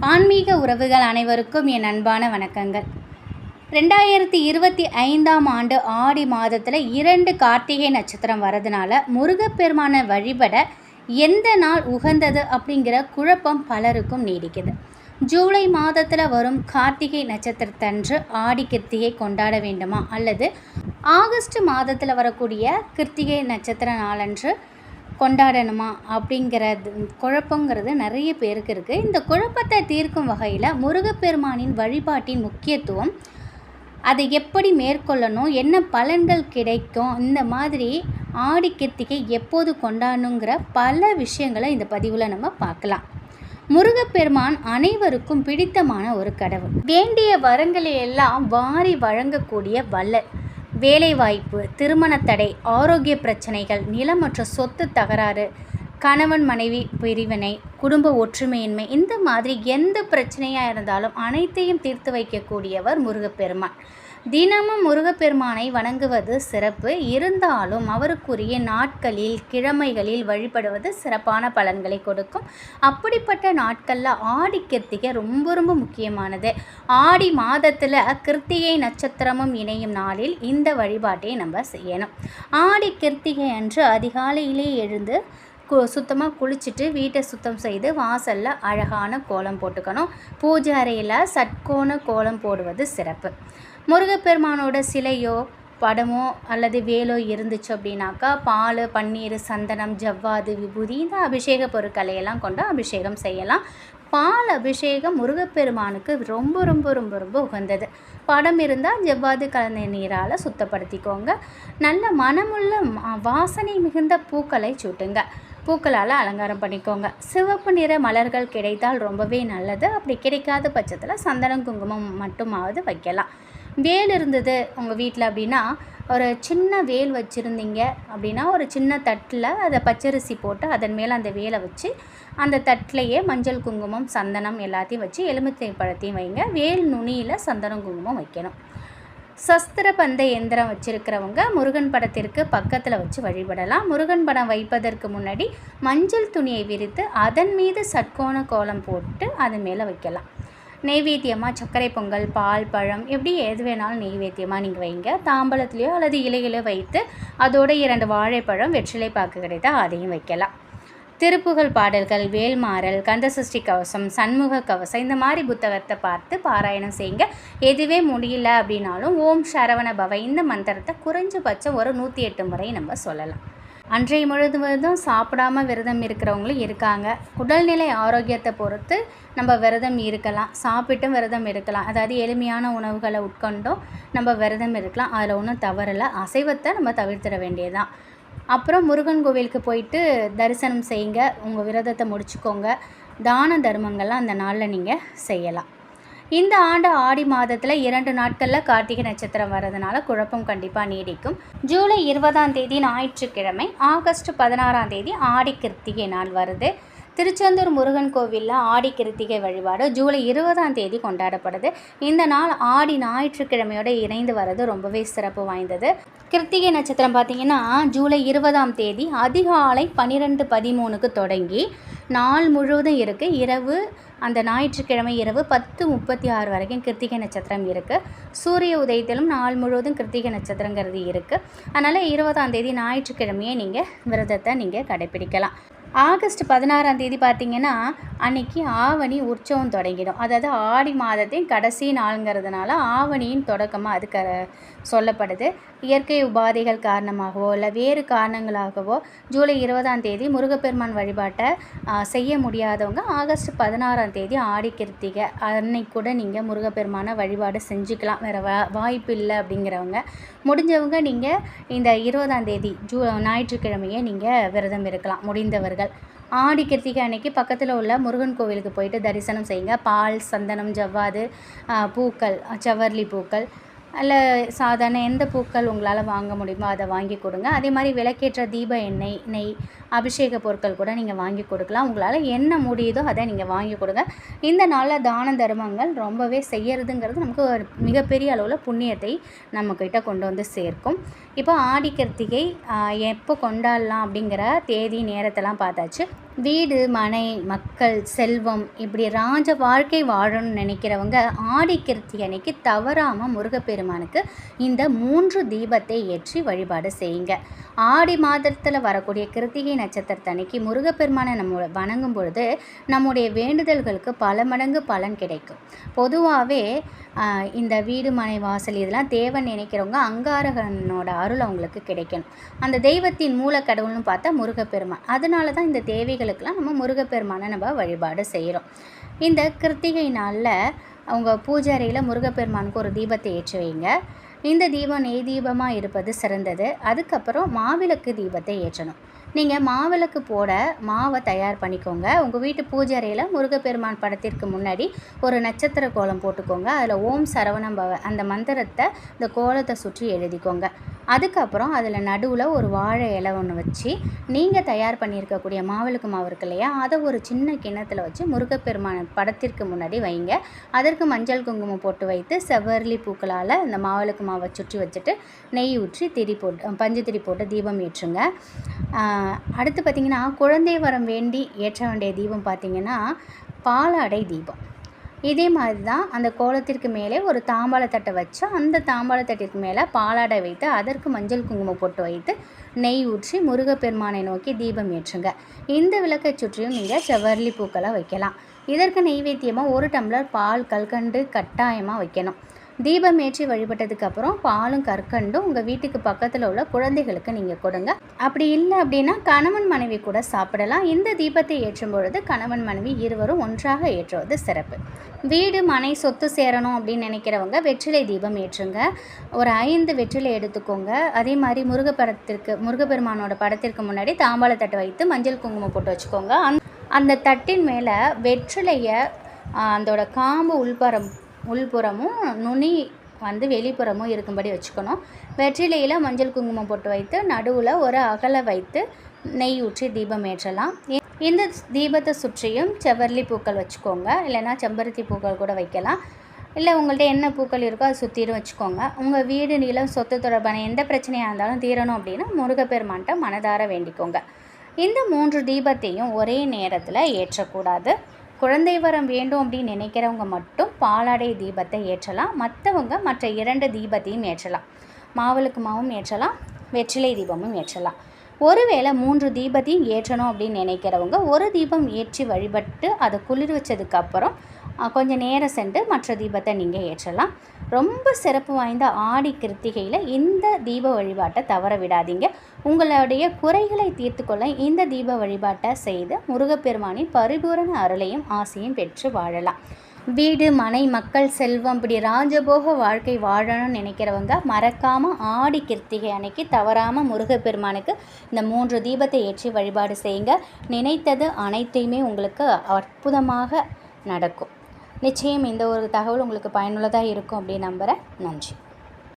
ஆன்மீக உறவுகள் அனைவருக்கும் என் அன்பான வணக்கங்கள். ரெண்டாயிரத்தி இருபத்தி ஐந்தாம் ஆண்டு ஆடி மாதத்தில் இரண்டு கார்த்திகை நட்சத்திரம் வரதுனால முருகப்பெருமானை வழிபட எந்த நாள் உகந்தது அப்படிங்கிற குழப்பம் பலருக்கும் நீடிக்குது. ஜூலை மாதத்தில் வரும் கார்த்திகை நட்சத்திரத்தன்று ஆடி கிருத்திகை கொண்டாட வேண்டுமா? அல்லது ஆகஸ்ட் மாதத்தில் வரக்கூடிய கிருத்திகை நட்சத்திர நாளன்று கொண்டாடணுமா அப்படிங்கிறது குழப்பங்கிறது நிறைய பேருக்கு இருக்குது இந்த குழப்பத்தை தீர்க்கும் வகையில் முருகப்பெருமானின் வழிபாட்டின் முக்கியத்துவம் அதை எப்படி மேற்கொள்ளணும் என்ன பலன்கள் கிடைக்கும் இந்த மாதிரி ஆடி கிருத்திகை எப்போது கொண்டாடணுங்கிற பல விஷயங்களை இந்த பதிவில் நம்ம பார்க்கலாம். முருகப்பெருமான் அனைவருக்கும் பிடித்தமான ஒரு கடவுள். வேண்டிய வரங்களை எல்லாம் வாரி வழங்கக்கூடிய வள்ளல். வேலைவாய்ப்பு திருமணத்தடை ஆரோக்கிய பிரச்சனைகள் நிலம் மற்றும் சொத்து தகராறு கணவன் மனைவி பிரிவினை குடும்ப ஒற்றுமையின்மை இந்த மாதிரி எந்த பிரச்சனையாக இருந்தாலும் அனைத்தையும் தீர்த்து வைக்கக்கூடியவர் முருகப்பெருமான். தினமும் முருகப்பெருமானை வணங்குவது சிறப்பு. இருந்தாலும் அவருக்குரிய நாட்களில் கிழமைகளில் வழிபடுவது சிறப்பான பலன்களை கொடுக்கும். அப்படிப்பட்ட நாட்களில் ஆடி கிருத்திகை ரொம்ப ரொம்ப முக்கியமானது. ஆடி மாதத்தில் கிருத்திகை நட்சத்திரமும் இணையும் நாளில் இந்த வழிபாட்டை நம்ம செய்யணும். ஆடி கிருத்திகை அன்று அதிகாலையிலே எழுந்து கு சுத்தமாக குளிச்சுட்டு வீட்டை சுத்தம் செய்து வாசலில் அழகான கோலம் போட்டுக்கணும். பூஜை அறையில் சட்கோண கோலம் போடுவது சிறப்பு. முருகப்பெருமானோட சிலையோ படமோ அல்லது வேலோ இருந்துச்சு அப்படின்னாக்கா பால் பன்னீர் சந்தனம் ஜவ்வாது விபூதி இந்த அபிஷேக பொருட்களை எல்லாம் கொண்டு அபிஷேகம் செய்யலாம். பால் அபிஷேகம் முருகப்பெருமானுக்கு ரொம்ப ரொம்ப ரொம்ப ரொம்ப உகந்தது. படம் இருந்தால் ஜவ்வாது கலந்த நீரால் சுத்தப்படுத்திக்கோங்க. நல்ல மனமுள்ள வாசனை மிகுந்த பூக்களை சூட்டுங்க. பூக்களால் அலங்காரம் பண்ணிக்கோங்க. சிவப்பு நிற மலர்கள் கிடைத்தால் ரொம்பவே நல்லது. அப்படி கிடைக்காத பட்சத்தில் சந்தனம் குங்குமம் மட்டுமாவது வைக்கலாம். வேல் இருந்தது உங்கள் வீட்டில் அப்படின்னா ஒரு சின்ன வேல் வச்சுருந்தீங்க அப்படின்னா ஒரு சின்ன தட்டில் அதை பச்சரிசி போட்டு அதன் மேலே அந்த வேலை வச்சு அந்த தட்டிலையே மஞ்சள் குங்குமம் சந்தனம் எல்லாத்தையும் வச்சு எலுமிச்சை பழத்தையும் வைங்க. வேல் நுனியில் சந்தனம் குங்குமம் வைக்கணும். சஸ்திர பந்த எந்திரம் வச்சுருக்கிறவங்க முருகன் படத்திற்கு பக்கத்தில் வச்சு வழிபடலாம். முருகன் படம் வைப்பதற்கு முன்னாடி மஞ்சள் துணியை விரித்து அதன் மீது சட்கோண கோலம் போட்டு அது மேலே வைக்கலாம். நெய்வேத்தியமாக சர்க்கரை பொங்கல் பால் பழம் எப்படி எது வேணாலும் நெய்வேத்தியமாக நீங்கள் வைங்க. தாம்பழத்துலேயோ அல்லது இலையிலோ வைத்து அதோட இரண்டு வாழைப்பழம் வெற்றிலை பாக்கு கிடைத்தால் அதையும் வைக்கலாம். திருப்புகழ் பாடல்கள் வேல்மாறல் கந்தசஷ்டி கவசம் சண்முக கவசம் இந்த மாதிரி புத்தகத்தை பார்த்து பாராயணம் செய்யுங்க. எதுவே முடியல அப்படின்னாலும் ஓம் சரவண பவ இந்த மந்திரத்தை குறைஞ்சபட்சம் ஒரு நூற்றி எட்டு முறை நம்ம சொல்லலாம். அன்றைய முழுவதும் சாப்பிடாம விரதம் இருக்கிறவங்களும் இருக்காங்க. உடல்நிலை ஆரோக்கியத்தை பொறுத்து நம்ம விரதம் இருக்கலாம். சாப்பிட்டும் விரதம் இருக்கலாம். அதாவது எளிமையான உணவுகளை உட்கொண்டும் நம்ம விரதம் இருக்கலாம். அதில் ஒன்றும் தவறில்லை. அசைவத்தை நம்ம தவிர்த்திட வேண்டியதுதான். அப்புறம் முருகன் கோவிலுக்கு போயிட்டு தரிசனம் செய்யுங்க. உங்கள் விரதத்தை முடிச்சுக்கோங்க. தான தர்மங்கள்லாம் அந்த நாளில் நீங்கள் செய்யலாம். இந்த ஆண்டு ஆடி மாதத்தில் இரண்டு நாட்களில் கார்த்திகை நட்சத்திரம் வர்றதுனால குழப்பம் கண்டிப்பாக நீடிக்கும். ஜூலை இருபதாம் தேதி ஞாயிற்றுக்கிழமை ஆகஸ்ட் பதினாறாம் தேதி ஆடி கிருத்திகை நாள் வருது. திருச்செந்தூர் முருகன் கோவிலில் ஆடி கிருத்திகை வழிபாடு ஜூலை இருபதாம் தேதி கொண்டாடப்படுது. இந்த நாள் ஆடி ஞாயிற்றுக்கிழமையோடு இணைந்து வர்றது ரொம்பவே சிறப்பு வாய்ந்தது. கிருத்திகை நட்சத்திரம் பார்த்திங்கன்னா ஜூலை இருபதாம் தேதி அதிகாலை பன்னிரெண்டு பதிமூணுக்கு தொடங்கி நாள் முழுவதும் இருக்குது இரவு அந்த ஞாயிற்றுக்கிழமை இரவு பத்து முப்பத்தி ஆறு வரைக்கும் கிருத்திகை நட்சத்திரம் இருக்குது சூரிய உதயத்திலும் நாள் முழுவதும் கிருத்திகை நட்சத்திரங்கிறது இருக்குது அதனால் இருபதாம் தேதி ஞாயிற்றுக்கிழமையே நீங்கள் விரதத்தை நீங்கள் கடைப்பிடிக்கலாம் ஆகஸ்ட் பதினாறாம் தேதி பார்த்திங்கன்னா அன்னைக்கு ஆவணி உற்சவம் தொடங்கிடும். அதாவது ஆடி மாதத்தின் கடைசி நாளுங்கிறதுனால ஆவணியின் தொடக்கமாக அது க சொல்லப்படுது. இயற்கை உபாதைகள் காரணமாகவோ இல்லை வேறு காரணங்களாகவோ ஜூலை இருபதாம் தேதி முருகப்பெருமான் வழிபாட்டை செய்ய முடியாதவங்க ஆகஸ்ட் பதினாறாம் தேதி ஆடி கிருத்திகை அன்னைக்கு கூட நீங்கள் முருகப்பெருமானை வழிபாடு செஞ்சுக்கலாம். வேறு வா வாய்ப்பு இல்லை அப்படிங்கிறவங்க. முடிஞ்சவங்க நீங்கள் இந்த இருபதாம் தேதி ஜூ ஞாயிற்றுக்கிழமையே நீங்கள் விரதம் இருக்கலாம் முடிந்தவர்கள். ஆடி கிருத்திகை அன்னைக்கு பக்கத்தில் உள்ள முருகன் கோவிலுக்கு போயிட்டு தரிசனம் செய்யுங்க. பால் சந்தனம் ஜவ்வாது பூக்கள் செவ்வர்லி பூக்கள் இல்லை சாதாரண எந்த பூக்கள் உங்களால் வாங்க முடியுமோ அதை வாங்கி கொடுங்க. அதே மாதிரி விளக்கேற்ற தீப எண்ணெய் நெய் அபிஷேக பொருட்கள் கூட நீங்கள் வாங்கி கொடுக்கலாம். உங்களால் என்ன முடியுதோ அதை நீங்கள் வாங்கி கொடுங்க. இந்த நாளில் தான தர்மங்கள் ரொம்பவே செய்யறதுங்கிறது நமக்கு ஒரு மிகப்பெரிய அளவில் புண்ணியத்தை நம்மக்கிட்ட கொண்டு வந்து சேர்க்கும். இப்போ ஆடி கிருத்திகை எப்போ கொண்டாடலாம் அப்படிங்கிற தேதி நேரத்தெல்லாம் பார்த்தாச்சு. வீடு மனை மக்கள் செல்வம் இப்படி ராஜ வாழ்க்கை வாழணும்னு நினைக்கிறவங்க ஆடி அன்னைக்கு தவறாமல் முருகப்பெருமானுக்கு இந்த மூன்று தீபத்தை ஏற்றி வழிபாடு செய்யுங்க. ஆடி மாதத்தில் வரக்கூடிய கிருத்திகை நட்சத்திரத்தன்னைக்கு முருகப்பெருமானை நம்ம வணங்கும் பொழுது நம்முடைய வேண்டுதல்களுக்கு பல மடங்கு பலன் கிடைக்கும். பொதுவாகவே இந்த வீடு மனை வாசல் இதெல்லாம் தேவன் நினைக்கிறவங்க அங்காரகனோட அருள் அவங்களுக்கு கிடைக்கணும். அந்த தெய்வத்தின் மூல கடவுள்னு பார்த்தா முருகப்பெருமான். அதனால தான் இந்த தேவைகள் தேவைகளுக்கெல்லாம் நம்ம முருகப்பெருமானை நம்ம வழிபாடு செய்கிறோம். இந்த கிருத்திகை நாளில் அவங்க பூஜை அறையில் முருகப்பெருமானுக்கு ஒரு தீபத்தை ஏற்றி வைங்க. இந்த தீபம் நெய் தீபமாக இருப்பது சிறந்தது. அதுக்கப்புறம் மாவிளக்கு தீபத்தை ஏற்றணும். நீங்கள் மாவிளக்கு போட மாவை தயார் பண்ணிக்கோங்க. உங்கள் வீட்டு பூஜை அறையில் முருகப்பெருமான் படத்திற்கு முன்னாடி ஒரு நட்சத்திர கோலம் போட்டுக்கோங்க. அதில் ஓம் சரவணம் பவ அந்த மந்திரத்தை இந்த கோலத்தை சுற்றி எழுதிக்கோங்க. அதுக்கப்புறம் அதில் நடுவில் ஒரு வாழை இலை ஒன்று வச்சு நீங்கள் தயார் பண்ணியிருக்கக்கூடிய மாவிளக்கு மாவு இருக்கு இல்லையா? அதை ஒரு சின்ன கிண்ணத்தில் வச்சு முருகப்பெருமான படத்திற்கு முன்னாடி வைங்க. அதற்கு மஞ்சள் குங்குமம் போட்டு வைத்து செவ்வரளி பூக்களால் இந்த மாவிளக்கு மாவை சுற்றி வச்சுட்டு நெய் ஊற்றி திரி போட்டு பஞ்சு திரி போட்டு தீபம் ஏற்றுங்க. அடுத்து பார்த்திங்கன்னா குழந்தை வரம் வேண்டி ஏற்ற வேண்டிய தீபம் பார்த்திங்கன்னா பாலாடை தீபம். இதே மாதிரி தான் அந்த கோலத்திற்கு மேலே ஒரு தாம்பாளத்தட்டை வச்சு அந்த தாம்பாளத்தட்டிற்கு மேலே பாலாடை வைத்து அதற்கு மஞ்சள் குங்குமம் போட்டு வைத்து நெய் ஊற்றி முருகப்பெருமானை நோக்கி தீபம் ஏற்றுங்க. இந்த விளக்கை சுற்றியும் நீங்கள் செவ்வரளி பூக்களை வைக்கலாம். இதற்கு நெய்வேத்தியமாக ஒரு டம்ளர் பால் கல்கண்டு கட்டாயமாக வைக்கணும். தீபம் ஏற்றி வழிபட்டதுக்கு அப்புறம் பாலும் கற்கண்டும் உங்கள் வீட்டுக்கு பக்கத்தில் உள்ள குழந்தைகளுக்கு நீங்கள் கொடுங்க. அப்படி இல்லை அப்படின்னா கணவன் மனைவி கூட சாப்பிடலாம். இந்த தீபத்தை ஏற்றும் பொழுது கணவன் மனைவி இருவரும் ஒன்றாக ஏற்றுவது சிறப்பு. வீடு மனை சொத்து சேரணும் அப்படின்னு நினைக்கிறவங்க வெற்றிலை தீபம் ஏற்றுங்க. ஒரு ஐந்து வெற்றிலை எடுத்துக்கோங்க. அதே மாதிரி முருகப்படத்திற்கு முருகப்பெருமானோட படத்திற்கு முன்னாடி தாம்பாளத்தட்டை வைத்து மஞ்சள் குங்குமம் போட்டு வச்சுக்கோங்க. அந்த தட்டின் மேலே வெற்றிலையை அதோட காம்பு உள்பரம் உள்புறமும் நுனி வந்து வெளிப்புறமும் இருக்கும்படி வச்சுக்கணும். வெற்றிலையில் மஞ்சள் குங்குமம் போட்டு வைத்து நடுவில் ஒரு அகலை வைத்து நெய் ஊற்றி தீபம் ஏற்றலாம். இந்த தீபத்தை சுற்றியும் செவ்வரளி பூக்கள் வச்சுக்கோங்க. இல்லைன்னா செம்பருத்தி பூக்கள் கூட வைக்கலாம். இல்லை உங்கள்கிட்ட என்ன பூக்கள் இருக்கோ அதை சுற்றிடும் வச்சுக்கோங்க. உங்கள் வீடு நிலம் சொத்து தொடர்பான எந்த பிரச்சனையாக இருந்தாலும் தீரணும் அப்படின்னா முருகப்பெருமான்கிட்ட மனதார வேண்டிக்கோங்க. இந்த மூன்று தீபத்தையும் ஒரே நேரத்தில் ஏற்றக்கூடாது. குழந்தை வரம் வேண்டும் அப்படின்னு நினைக்கிறவங்க மட்டும் பாலாடை தீபத்தை ஏற்றலாம். மற்றவங்க மற்ற இரண்டு தீபத்தையும் ஏற்றலாம். மாவளுக்கு மாவும் ஏற்றலாம் வெற்றிலை தீபமும் ஏற்றலாம். ஒருவேளை மூன்று தீபத்தையும் ஏற்றணும் அப்படின்னு நினைக்கிறவங்க ஒரு தீபம் ஏற்றி வழிபட்டு அதை குளிர் வச்சதுக்கப்புறம் கொஞ்சம் நேரம் சென்று மற்ற தீபத்தை நீங்கள் ஏற்றலாம். ரொம்ப சிறப்பு வாய்ந்த ஆடி கிருத்திகையில் இந்த தீப வழிபாட்டை தவற விடாதீங்க. உங்களுடைய குறைகளை தீர்த்துக்கொள்ள இந்த தீப வழிபாட்டை செய்து முருகப்பெருமானின் பரிபூரண அருளையும் ஆசையும் பெற்று வாழலாம். வீடு மனை மக்கள் செல்வம் இப்படி ராஜபோக வாழ்க்கை வாழணும்னு நினைக்கிறவங்க மறக்காமல் ஆடி கிருத்திகை அன்னைக்கு தவறாமல் முருகப்பெருமானுக்கு இந்த மூன்று தீபத்தை ஏற்றி வழிபாடு செய்யுங்க. நினைத்தது அனைத்தையுமே உங்களுக்கு அற்புதமாக நடக்கும். நிச்சயம் இந்த ஒரு தகவல் உங்களுக்கு பயனுள்ளதாக இருக்கும் அப்படின்னு நம்புகிறேன் நன்றி.